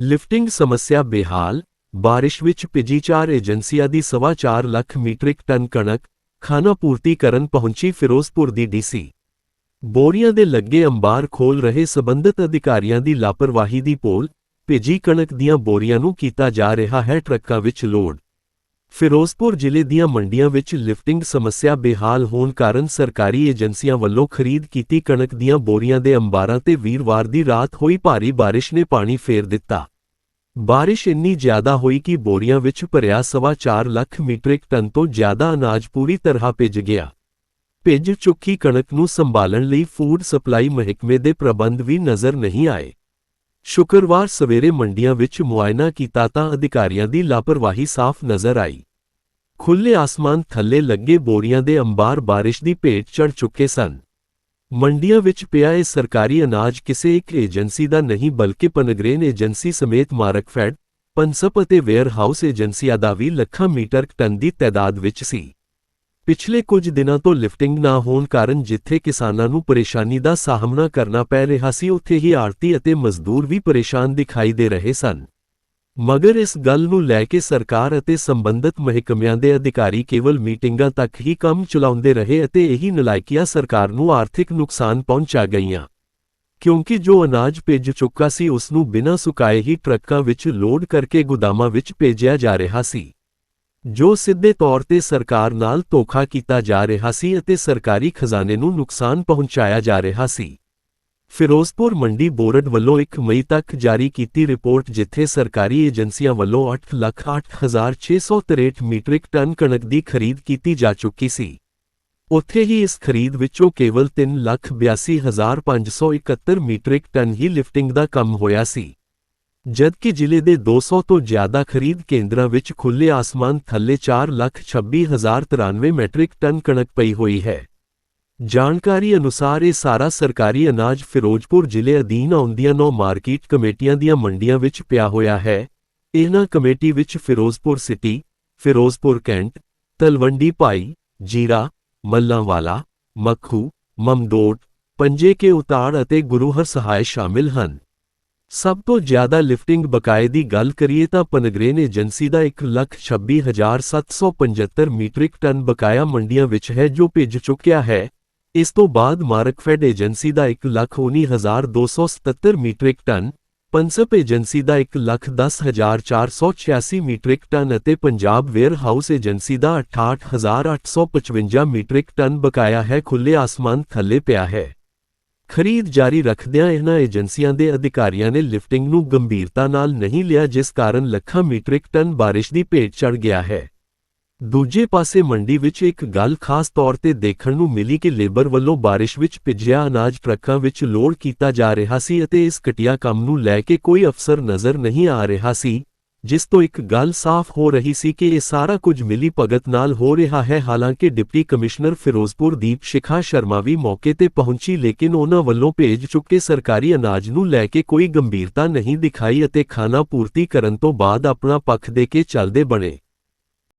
Lifting ਸਮੱਸਿਆ ਬੇਹਾਲ, ਬਾਰਿਸ਼ ਵਿੱਚ ਭਿੱਜੀ ਚਾਰ ਏਜੰਸੀਆਂ ਦੀ ਸਵਾ ਚਾਰ ਲੱਖ ਮੀਟ੍ਰਿਕ ਟਨ ਕਣਕ ਖਾਨਾ ਪੂਰਤੀ ਕਰਨ ਪਹੁੰਚੀ ਫਿਰੋਜ਼ਪੁਰ ਦੀ ਡੀਸੀ। ਬੋਰੀਆਂ ਦੇ ਲੱਗੇ ਅੰਬਾਰ ਖੋਲ ਰਹੇ ਸਬੰਧਤ ਅਧਿਕਾਰੀਆਂ ਦੀ ਲਾਪਰਵਾਹੀ ਦੀ ਪੋਲ, ਭਿੱਜੀ ਕਣਕ ਦੀਆਂ ਬੋਰੀਆਂ ਨੂੰ ਕੀਤਾ ਜਾ ਰਿਹਾ ਹੈ ਟਰੱਕਾਂ ਵਿੱਚ ਲੋਡ। ਫਿਰੋਜ਼ਪੁਰ ਜ਼ਿਲ੍ਹੇ ਦੀਆਂ ਮੰਡੀਆਂ ਵਿੱਚ ਲਿਫਟਿੰਗ ਸਮੱਸਿਆ ਬੇਹਾਲ ਹੋਣ ਕਾਰਨ ਸਰਕਾਰੀ ਏਜੰਸੀਆਂ ਵੱਲੋਂ ਖਰੀਦ ਕੀਤੀ ਕਣਕ ਦੀਆਂ ਬੋਰੀਆਂ ਦੇ ਅੰਬਾਰਾਂ ਤੇ ਵੀਰਵਾਰ ਦੀ ਰਾਤ ਹੋਈ ਭਾਰੀ ਬਾਰਿਸ਼ ਨੇ ਪਾਣੀ ਫੇਰ ਦਿੱਤਾ। ਬਾਰਿਸ਼ ਇੰਨੀ ਜ਼ਿਆਦਾ ਹੋਈ ਕਿ ਬੋਰੀਆਂ ਵਿੱਚ ਭਰਿਆ ਸਵਾ ਚਾਰ ਲੱਖ ਮੀਟ੍ਰਿਕ ਟਨ ਤੋਂ ਜ਼ਿਆਦਾ ਅਨਾਜ ਪੂਰੀ ਤਰ੍ਹਾਂ ਭਿੱਜ ਗਿਆ। ਭਿੱਜ ਚੁੱਕੀ ਕਣਕ ਨੂੰ ਸੰਭਾਲਣ ਲਈ ਫੂਡ ਸਪਲਾਈ ਮਹਿਕਮੇ ਦੇ ਪ੍ਰਬੰਧ ਵੀ ਨਜ਼ਰ ਨਹੀਂ ਆਏ। ਸ਼ੁੱਕਰਵਾਰ ਸਵੇਰੇ ਮੰਡੀਆਂ ਵਿੱਚ ਮੁਆਇਨਾ ਕੀਤਾ ਤਾਂ ਅਧਿਕਾਰੀਆਂ ਦੀ ਲਾਪਰਵਾਹੀ ਸਾਫ਼ ਨਜ਼ਰ ਆਈ। ਖੁੱਲੇ ਆਸਮਾਨ ਥੱਲੇ ਲੱਗੇ ਬੋਰੀਆਂ ਦੇ ਅੰਬਾਰ ਬਾਰਿਸ਼ ਦੀ ਭੇਟ ਚੜ ਚੁੱਕੇ ਸਨ। ਮੰਡੀਆਂ ਵਿੱਚ ਪਿਆ ਇਹ ਸਰਕਾਰੀ ਅਨਾਜ ਕਿਸੇ ਇੱਕ ਏਜੰਸੀ ਦਾ ਨਹੀਂ ਬਲਕਿ ਪਨਗਰੇਨ ਏਜੰਸੀ ਸਮੇਤ ਮਾਰਕਫੈਡ, ਪਨਸਪ ਅਤੇ ਵੇਅਰਹਾਊਸ ਏਜੰਸੀਆਂ ਦਾ ਵੀ ਲੱਖਾਂ ਮੀਟਰ ਟਨ ਦੀ ਤਾਦਾਦ ਵਿੱਚ ਸੀ। ਪਿਛਲੇ ਕੁਝ ਦਿਨਾਂ ਤੋਂ ਲਿਫਟਿੰਗ ਨਾ ਹੋਣ ਕਾਰਨ ਜਿੱਥੇ ਕਿਸਾਨਾਂ ਨੂੰ ਪਰੇਸ਼ਾਨੀ ਦਾ ਸਾਹਮਣਾ ਕਰਨਾ ਪੈ ਰਿਹਾ ਸੀ, ਉੱਥੇ ਹੀ ਆੜਤੀ ਅਤੇ ਮਜ਼ਦੂਰ ਵੀ ਪਰੇਸ਼ਾਨ ਦਿਖਾਈ ਦੇ ਰਹੇ ਸਨ। ਮਗਰ ਇਸ ਗੱਲ ਨੂੰ ਲੈ ਕੇ ਸਰਕਾਰ ਅਤੇ ਸੰਬੰਧਿਤ ਮਹਿਕਮਿਆਂ ਦੇ ਅਧਿਕਾਰੀ ਕੇਵਲ ਮੀਟਿੰਗਾਂ ਤੱਕ ਹੀ ਕੰਮ ਚਲਾਉਂਦੇ ਰਹੇ ਅਤੇ ਇਹੀ ਨਲਾਇਕੀਆਂ ਸਰਕਾਰ ਨੂੰ ਆਰਥਿਕ ਨੁਕਸਾਨ ਪਹੁੰਚਾ ਗਈਆਂ। ਕਿਉਂਕਿ ਜੋ ਅਨਾਜ ਭੇਜ ਚੁੱਕਾ ਸੀ, ਉਸ ਨੂੰ ਬਿਨਾਂ ਸੁਕਾਏ ਹੀ ਟਰੱਕਾਂ ਵਿੱਚ ਲੋਡ ਕਰਕੇ ਗੁਦਾਮਾਂ ਵਿੱਚ ਭੇਜਿਆ ਜਾ ਰਿਹਾ ਸੀ। ਜੋ ਸਿੱਧੇ ਤੌਰ ਤੇ ਸਰਕਾਰ ਨਾਲ ਧੋਖਾ ਕੀਤਾ ਜਾ ਰਿਹਾ ਸੀ ਅਤੇ ਸਰਕਾਰੀ ਖਜ਼ਾਨੇ ਨੂੰ ਨੁਕਸਾਨ ਪਹੁੰਚਾਇਆ ਜਾ ਰਿਹਾ ਸੀ। ਫਿਰੋਜ਼ਪੁਰ ਮੰਡੀ ਬੋਰਡ ਵੱਲੋਂ 1 ਮਈ ਤੱਕ ਜਾਰੀ ਕੀਤੀ ਰਿਪੋਰਟ ਜਿੱਥੇ ਸਰਕਾਰੀ ਏਜੰਸੀਆਂ ਵੱਲੋਂ 8,0663 ਮੀਟ੍ਰਿਕ ਟਨ ਕਣਕ ਦੀ ਖਰੀਦ ਕੀਤੀ ਜਾ ਚੁੱਕੀ ਸੀ। ਉੱਥੇ ਹੀ ਇਸ ਖਰੀਦ ਵਿੱਚੋਂ ਕੇਵਲ 3,82,571 ਮੀਟ੍ਰਿਕ ਟਨ ਹੀ ਲਿਫਟਿੰਗ ਦਾ ਕੰਮ ਹੋਇਆ ਸੀ। ਜਦਕਿ ਜ਼ਿਲ੍ਹੇ ਦੇ 200 ਤੋਂ ਜ਼ਿਆਦਾ ਖਰੀਦ ਕੇਂਦਰਾਂ ਵਿੱਚ ਖੁੱਲੇ ਆਸਮਾਨ ਥੱਲੇ 4,26,093 ਮੈਟ੍ਰਿਕ ਟਨ ਕਣਕ ਪਈ ਹੋਈ ਹੈ। ਜਾਣਕਾਰੀ ਅਨੁਸਾਰ ਇਹ ਸਾਰਾ ਸਰਕਾਰੀ ਅਨਾਜ ਫਿਰੋਜ਼ਪੁਰ ਜ਼ਿਲ੍ਹੇ ਅਧੀਨ ਆਉਂਦੀਆਂ ਨੌ ਮਾਰਕੀਟ ਕਮੇਟੀਆਂ ਦੀਆਂ ਮੰਡੀਆਂ ਵਿੱਚ ਪਿਆ ਹੋਇਆ ਹੈ। ਇਹਨਾਂ ਕਮੇਟੀ ਵਿੱਚ ਫਿਰੋਜ਼ਪੁਰ ਸਿਟੀ, ਫਿਰੋਜ਼ਪੁਰ ਕੈਂਟ, ਤਲਵੰਡੀ ਭਾਈ, ਜੀਰਾ, ਮੱਲਾਂਵਾਲਾ, ਮੱਖੂ ਮਮਦੋਟ ਪੰਜੇ ਕੇ ਉਤਾੜ ਅਤੇ ਗੁਰੂਹਰ ਸਹਾਇ ਸ਼ਾਮਿਲ ਹਨ। ਸਭ ਤੋਂ ਜ਼ਿਆਦਾ ਲਿਫਟਿੰਗ ਬਕਾਏ ਦੀ ਗੱਲ ਕਰੀਏ ਤਾਂ ਪਨਗਰੇਨ ਏਜੰਸੀ ਦਾ 126775 ਮੀਟ੍ਰਿਕ ਟਨ ਬਕਾਇਆ ਮੰਡੀਆਂ ਵਿੱਚ ਹੈ ਜੋ ਭਿੱਜ ਚੁੱਕਿਆ ਹੈ। ਇਸ ਤੋਂ ਬਾਅਦ ਮਾਰਕਫੈਡ ਏਜੰਸੀ ਦਾ 119277 ਮੀਟ੍ਰਿਕ ਟਨ ਪੰਸਪ ਏਜੰਸੀ ਦਾ 110486 ਮੀਟ੍ਰਿਕ ਟਨ ਅਤੇ ਪੰਜਾਬ ਵੇਅਰਹਾਊਸ ਏਜੰਸੀ ਦਾ 68855 ਮੀਟ੍ਰਿਕ ਟਨ ਬਕਾਇਆ ਹੈ ਖੁੱਲੇ ਆਸਮਾਨ ਥੱਲੇ ਪਿਆ ਹੈ। ਖਰੀਦ ਜਾਰੀ ਰੱਖਦਿਆਂ ਇਹਨਾਂ ਏਜੰਸੀਆਂ ਦੇ ਅਧਿਕਾਰੀਆਂ ਨੇ ਲਿਫਟਿੰਗ ਨੂੰ ਗੰਭੀਰਤਾ ਨਾਲ ਨਹੀਂ ਲਿਆ, ਜਿਸ ਕਾਰਨ ਲੱਖਾਂ ਮੀਟ੍ਰਿਕ ਟਨ ਬਾਰਿਸ਼ ਦੀ ਭੇਟ ਚੜ ਗਿਆ ਹੈ। ਦੂਜੇ ਪਾਸੇ ਮੰਡੀ ਵਿੱਚ ਇੱਕ ਗੱਲ ਖਾਸ ਤੌਰ ਤੇ ਦੇਖਣ ਨੂੰ ਮਿਲੀ ਕਿ ਲੇਬਰ ਵੱਲੋਂ ਬਾਰਿਸ਼ ਵਿੱਚ ਭਿੱਜਿਆ ਅਨਾਜ ਟਰੱਕਾਂ ਵਿੱਚ ਲੋਡ ਕੀਤਾ ਜਾ ਰਿਹਾ ਸੀ ਅਤੇ ਇਸ ਘਟੀਆ ਕੰਮ ਨੂੰ ਲੈ ਕੇ ਕੋਈ ਅਫਸਰ ਨਜ਼ਰ ਨਹੀਂ ਆ ਰਿਹਾ ਸੀ, ਜਿਸ ਤੋਂ ਇੱਕ ਗੱਲ ਸਾਫ਼ ਹੋ ਰਹੀ ਸੀ ਕਿ ਇਹ ਸਾਰਾ ਕੁਝ ਮਿਲੀ ਭਗਤ ਨਾਲ ਹੋ ਰਿਹਾ ਹੈ। ਹਾਲਾਂਕਿ ਡਿਪਟੀ ਕਮਿਸ਼ਨਰ ਫਿਰੋਜ਼ਪੁਰ ਦੀਪ ਸ਼ਿਖਾ ਸ਼ਰਮਾ ਵੀ ਮੌਕੇ ਤੇ ਪਹੁੰਚੀ, ਲੇਕਿਨ ਉਹਨਾਂ ਵੱਲੋਂ ਭੇਜ ਚੁੱਕੇ ਸਰਕਾਰੀ ਅਨਾਜ ਨੂੰ ਲੈ ਕੇ ਕੋਈ ਗੰਭੀਰਤਾ ਨਹੀਂ ਦਿਖਾਈ ਅਤੇ ਖਾਣਾ ਪੂਰਤੀ ਕਰਨ ਤੋਂ ਬਾਅਦ ਆਪਣਾ ਪੱਖ ਦੇ ਕੇ ਚੱਲਦੇ ਬਣੇ।